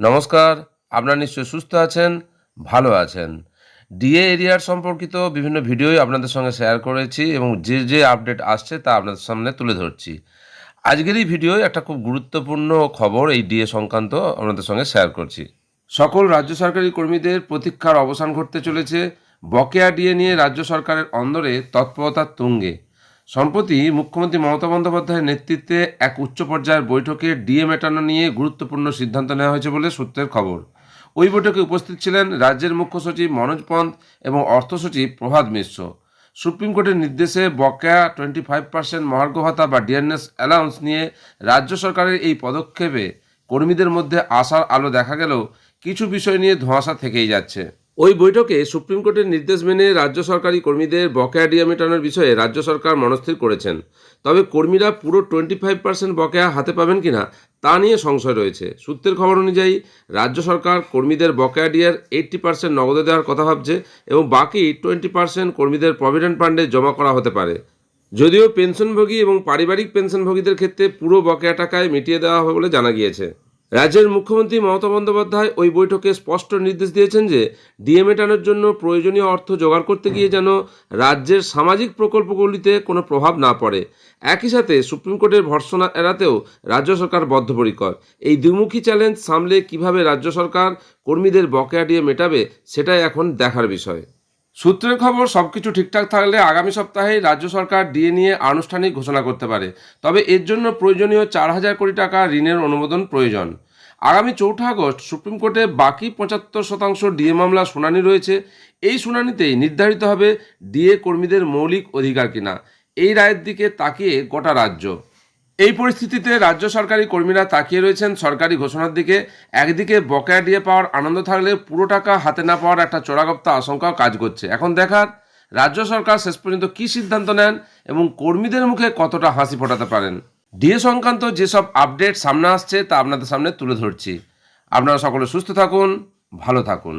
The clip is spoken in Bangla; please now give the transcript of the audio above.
নমস্কার, আপনারা নিশ্চয়ই সুস্থ আছেন, ভালো আছেন। ডিএ এরিয়ার সম্পর্কিত বিভিন্ন ভিডিওই আপনাদের সঙ্গে শেয়ার করেছি এবং যে যে আপডেট আসছে তা আপনাদের সামনে তুলে ধরছি। আজকের এই ভিডিওয় একটা খুব গুরুত্বপূর্ণ খবর এই ডিএ সংক্রান্ত আপনাদের সঙ্গে শেয়ার করছি। সকল রাজ্য সরকারি কর্মীদের প্রতীক্ষার অবসান ঘটতে চলেছে বকেয়া ডিএ নিয়ে রাজ্য সরকারের অন্দরে তৎপরতার তুঙ্গে। সম্প্রতি মুখ্যমন্ত্রী মমতা বন্দ্যোপাধ্যায়ের নেতৃত্বে এক উচ্চ পর্যায়ের বৈঠকে ডিএ মেটানো নিয়ে গুরুত্বপূর্ণ সিদ্ধান্ত নেওয়া হয়েছে বলে সূত্রের খবর। ওই বৈঠকে উপস্থিত ছিলেন রাজ্যের মুখ্য সচিব মনোজ পন্থ এবং অর্থ সচিব প্রভাত মিশ্র। সুপ্রিম কোর্টের নির্দেশে বকেয়া টোয়েন্টি ফাইভ পার্সেন্ট মহার্ঘ ভাতা বা ডিএনএস অ্যালাউন্স নিয়ে রাজ্য সরকারের এই পদক্ষেপে কর্মীদের মধ্যে আশার আলো দেখা গেলেও কিছু বিষয় নিয়ে ধোঁয়াশা থেকেই যাচ্ছে। ওই বৈঠকে সুপ্রিম কোর্টের নির্দেশ মেনে রাজ্য সরকারি কর্মীদের বকেয়া ডিএ মেটানোর বিষয়ে রাজ্য সরকার মনস্থির করেছেন। তবে কর্মীরা পুরো টোয়েন্টি ফাইভ পার্সেন্ট বকেয়া হাতে পাবেন কিনা তা নিয়ে সংশয় রয়েছে। সূত্রের খবর অনুযায়ী, রাজ্য সরকার কর্মীদের বকেয়া ডিয়ার এইট্টি পার্সেন্ট নগদে দেওয়ার কথা ভাবছে এবং বাকি টোয়েন্টি পার্সেন্ট কর্মীদের প্রভিডেন্ট ফান্ডে জমা করা হতে পারে। যদিও পেনশনভোগী এবং পারিবারিক পেনশনভোগীদের ক্ষেত্রে পুরো বকেয়া টাকায় মিটিয়ে দেওয়া হবে বলে জানা গিয়েছে। রাজ্যের মুখ্যমন্ত্রী মমতা বন্দ্যোপাধ্যায় ওই বৈঠকে স্পষ্ট নির্দেশ দিয়েছেন যে ডিএ মেটানোর জন্য প্রয়োজনীয় অর্থ জোগাড় করতে গিয়ে যেন রাজ্যের সামাজিক প্রকল্পগুলিতে কোনো প্রভাব না পড়ে। একই সাথে সুপ্রিম কোর্টের ভর্সনা এড়াতেও রাজ্য সরকার বদ্ধপরিকর। এই দ্বিমুখী চ্যালেঞ্জ সামলে কীভাবে রাজ্য সরকার কর্মীদের বকেয়া ডিএ মেটাবে, সেটাই এখন দেখার বিষয়। সূত্রের খবর, সবকিছু ঠিকঠাক থাকলে আগামী সপ্তাহে রাজ্য সরকার ডিএ নিয়ে আনুষ্ঠানিক ঘোষণা করতে পারে। তবে এর জন্য প্রয়োজনীয় চার হাজার কোটি টাকা ঋণের অনুমোদন প্রয়োজন। আগামী চৌঠা আগস্ট সুপ্রিম কোর্টে বাকি পঁচাত্তর শতাংশ ডিএ মামলা শুনানি রয়েছে। এই শুনানিতেই নির্ধারিত হবে ডিএ কর্মীদের মৌলিক অধিকার কিনা। এই রায়ের দিকে তাকিয়ে গোটা রাজ্য। এই পরিস্থিতিতে রাজ্য সরকারি কর্মীরা তাকিয়ে রয়েছেন সরকারি ঘোষণার দিকে। একদিকে বকেয়া দিয়ে পাওয়ার আনন্দ থাকলে পুরো টাকা হাতে না পাওয়ার একটা চোরাগপ্তা আশঙ্কাও কাজ করছে। এখন দেখার, রাজ্য সরকার শেষ পর্যন্ত কী সিদ্ধান্ত নেন এবং কর্মীদের মুখে কতটা হাসি ফোটাতে পারেন? ডিএ সংক্রান্ত যেসব আপডেট সামনে আসছে তা আপনাদের সামনে তুলে ধরছি। আপনারা সকলে সুস্থ থাকুন, ভালো থাকুন।